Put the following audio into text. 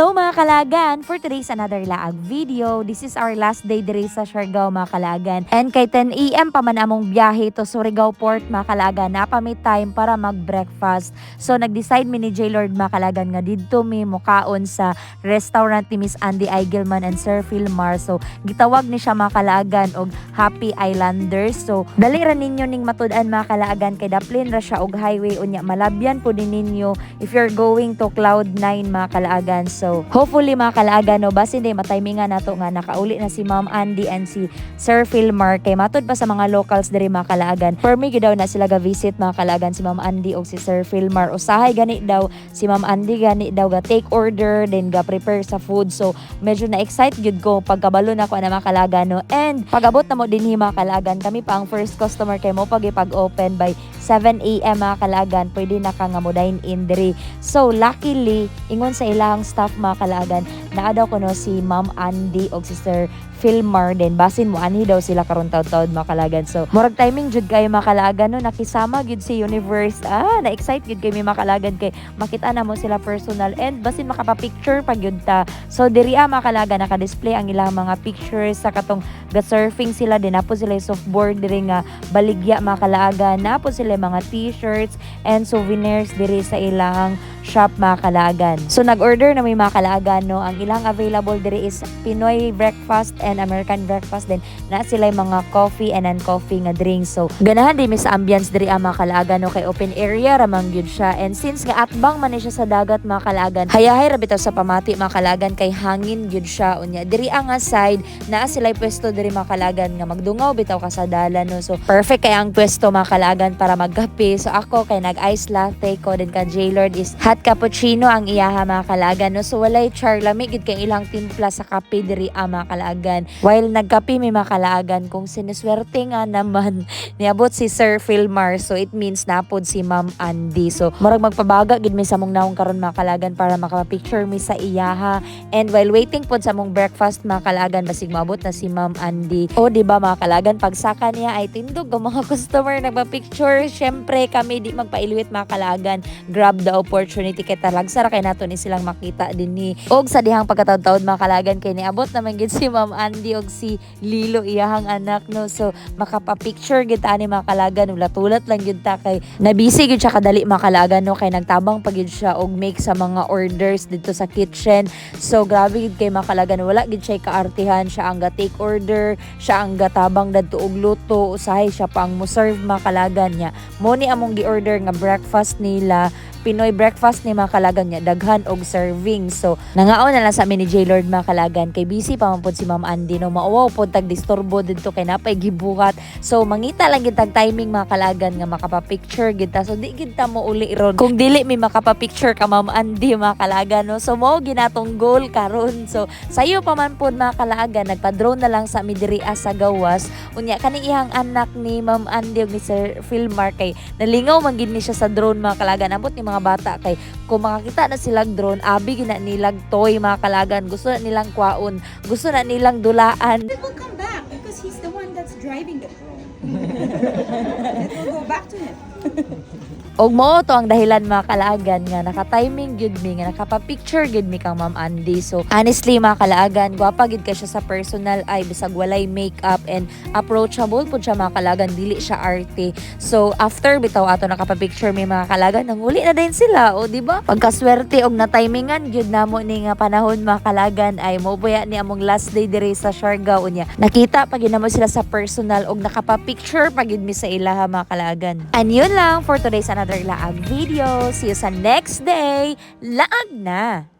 Hello mga kalagan! For today's another laag video, this is our last day diri sa Siargao mga kalagan. And kay 10am pa man among biyahe to Surigao Port mga kalagan, napamit time para mag-breakfast. So nag-decide mi ni J-Lord mga kalagan nga didto mi mukaon sa restaurant ni Miss Andy Eigelman and Sir Philmar. So gitawag ni siya mga kalagan og Happy Islanders. So dali ra ninyo ning matud-an mga kalagan kay daplin ra siya og highway unya malabyan po din ninyo if you're going to Cloud9 mga kalaagan. So, hopefully mga kalaagan, no, basi hindi matimingan nato nga nakauli na si Ma'am Andy and si Sir Philmar kay matod pa sa mga locals diri mga kalaagan. For me, daw na sila ga-visit mga kalaagan si Ma'am Andy o si Sir Philmar. Usahay gani daw si Ma'am Andy gani daw ga take order then ga prepare sa food. So, medyo na-excite gyud ko pagkabalo na ko na mga kalaagan no. And pag-abot na mo dinhi mga kalaagan, kami pa ang first customer kay mo pag ipag-open by 7 a.m. mga kalaagan, pwede na ka nga mo dine in diri. So, luckily, ingon sa ilang staff mga kalaagan, naadaw ko no si Ma'am Andy o si Sir Philmar din basin mo ani daw sila karon taud-taud mga kalagan so murag timing jud kayo mga kalagan no? Nakisama gyud si universe. Ah na excite gyud kay mga kalagan kay makita na mo sila personal. And basin makapa-picture pag yun ta. So diri ah mga kalagan naka-display ang ilang mga pictures sa katong ga-surfing sila. Din napo sila yung softboard diri nga baligya mga kalaagan. Napo sila yung mga t-shirts and souvenirs diri sa ilang shop mga kalagan. So nag-order na may mga kalagan no. Ang ilang available diri is Pinoy breakfast and American breakfast din. Na sila yung mga coffee and non-coffee nga drinks. So ganahan din mi sa ambience diri ang mga kalagan no kay open area ramang gyud siya. And since nga atbang man siya sa dagat mga kalagan, hayahay ra bitaw sa pamati mga kalagan kay hangin gyud siya unya. Diri ang side naa sila pwesto diri mga kalagan nga magdungaw bitaw ka sa dalan no. So perfect kay ang pwesto mga kalagan para magkape. So ako kay nag-ice latte ko din ka J-Lord is hot cappuccino ang iyaha mga kalagan no so walay char lamig gid kay ilang timpla sa kape diri ang mga kalagan while nagkape may mga kalagan kung siniswerte nga naman niabot si Sir Philmar. So it means napod si Ma'am Andy. So murag magpabaga gid mi sa mong naong karon mga kalagan para makapicture mi sa iyaha. And while waiting pod sa mong breakfast mga kalagan basig maabot na si Ma'am Andy. O di ba mga kalagan pagsaka niya ay tindog ang mga customer nagpa-picture. Syempre kami di magpailiwit mga kalagan grab the opportunity kay talag sara kay nato ni silang makita din ni og sa dihang pagkataud-taud mga kalagan. Kay niabot naman gid si Ma'am Andy og si Lilo iyahang anak no? So makapa-picture gid ta ni mga kalagan. Ulat-ulat lang gid ta kay nabisi gid siya kadali mga kalagan no? Kay nagtabang pa gid siya og make sa mga orders dito sa kitchen. So grabe gid kay mga kalagan. Wala gid siya kaartihan. Siya ang ga take order. Siya ang gatabang dadto og luto. Usahay siya pa ang mo serve mga kalagan niya. Mo ni among gi-order nga breakfast nila Pinoy breakfast ni mga kalagan niya daghan og serving. So nangaon na lang sa amin ni J-Lord mga kalagan. Kay busy pa si Ma'am Andy no? Mauwaw pod tag disturbo didto kay napay gibuhat. So mangita lang gid tag timing mga kalagan nga makapa-picture gid so di gid mo uli ron. Kung dili mi makapa-picture ka Ma'am Andy mga kalagan no? So mo ginatong goal karon. So sayo pa man pod mga nagpa-drone na lang sa mi diri ah, sa gawas. Unya kani ihang anak ni Ma'am Andy ug ni Sir Philmar kay nalingaw man gid ni siya sa drone mga kalagan. Abot ni mga bata kay kung makakita na silang drone abi gina nilang toy mga kalagan. Gusto na nilang kwaon. Gusto na nilang dulaan It will come back because he's the one that's driving the drone. it will go back to him. og mo to ang dahilan mga kalaagan nga naka-timing gyud mi nga nakapa-picture gyud mi kang Ma'am Andy so honestly mga kalaagan gwapa gyud ka siya sa personal ay bisag walay makeup and approachable pud siya mga kalaagan dili siya arte so after bitaw ato nakapa-picture mi mga kalaagan nanguli na din sila o di ba pagkaswerte og na-timingan gyud namo ni nga panahon mga kalaagan ay mobuya ni among last day diri sa Siargao unya nakita pag mo sila sa personal og nakapa-picture pag mi sa ilaha mga kalaagan and yun lang for today's another laag video. See you sa next day. Laag na